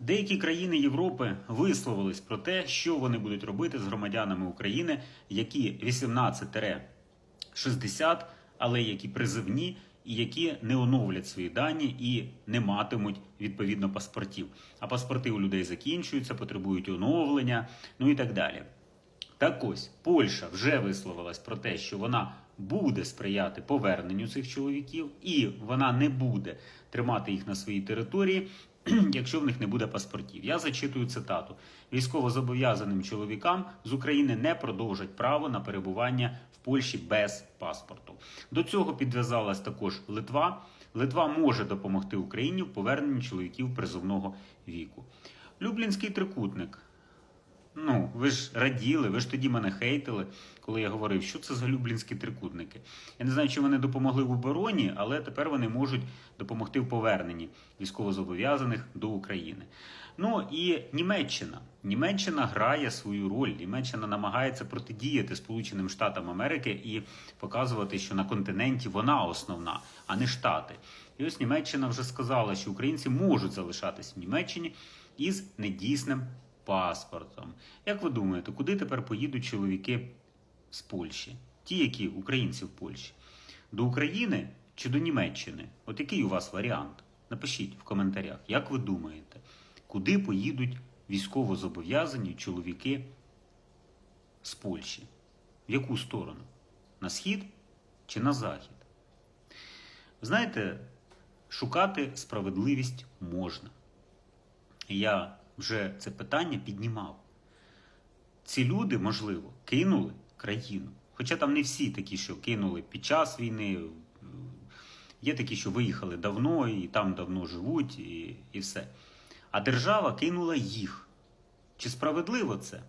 Деякі країни Європи висловились про те, що вони будуть робити з громадянами України, які 18-60, але які призивні і які не оновлять свої дані і не матимуть відповідно паспортів. А паспорти у людей закінчуються, потребують оновлення, ну і так далі. Так ось Польща вже висловилась про те, що вона буде сприяти поверненню цих чоловіків, і вона не буде тримати їх на своїй території, якщо в них не буде паспортів. Я зачитую цитату: військовозобов'язаним чоловікам з України не продовжать право на перебування в Польщі без паспорту. До цього підв'язалась також Литва. Литва може допомогти Україні в поверненні чоловіків призовного віку. Люблінський трикутник. Ну, ви ж раділи, ви ж тоді мене хейтили, коли я говорив, що це за люблінські трикутники. Я не знаю, чи вони допомогли в обороні, але тепер вони можуть допомогти в поверненні військовозобов'язаних до України. Ну і Німеччина. Німеччина грає свою роль. Німеччина намагається протидіяти Сполученим Штатам Америки і показувати, що на континенті вона основна, а не Штати. І ось Німеччина вже сказала, що українці можуть залишатись в Німеччині із недійсним паспортом. Як ви думаєте, куди тепер поїдуть чоловіки з Польщі? Ті, які українці в Польщі? До України чи до Німеччини? От який у вас варіант? Напишіть в коментарях, як ви думаєте, куди поїдуть військовозобов'язані чоловіки з Польщі? В яку сторону? На схід чи на захід? Знаєте, шукати справедливість можна. Я вже це питання піднімав. Ці люди, можливо, кинули країну. Хоча там не всі такі, що кинули під час війни. Є такі, що виїхали давно і там давно живуть, і, і все. А держава кинула їх. Чи справедливо це?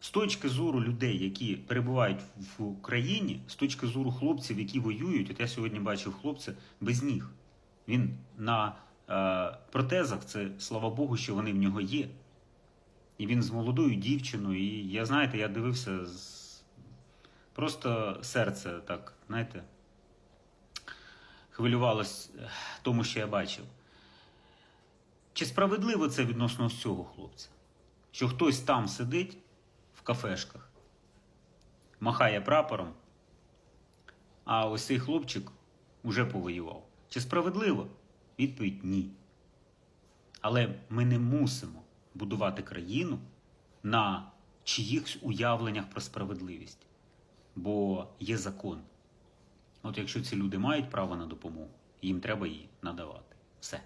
З точки зору людей, які перебувають в Україні, з точки зору хлопців, які воюють, от я сьогодні бачив хлопця без ніг. Він на протезах, це слава Богу, що вони в нього є. І він з молодою дівчиною. І я, знаєте, я дивився з... просто серце так, знаєте, хвилювалось е, тому, що я бачив. Чи справедливо це відносно ось цього хлопця? Що хтось там сидить в кафешках, махає прапором, а ось цей хлопчик уже повоював. Чи справедливо? Відповідь ні. Але ми не мусимо будувати країну на чиїхось уявленнях про справедливість. Бо є закон. От якщо ці люди мають право на допомогу, їм треба її надавати. Все.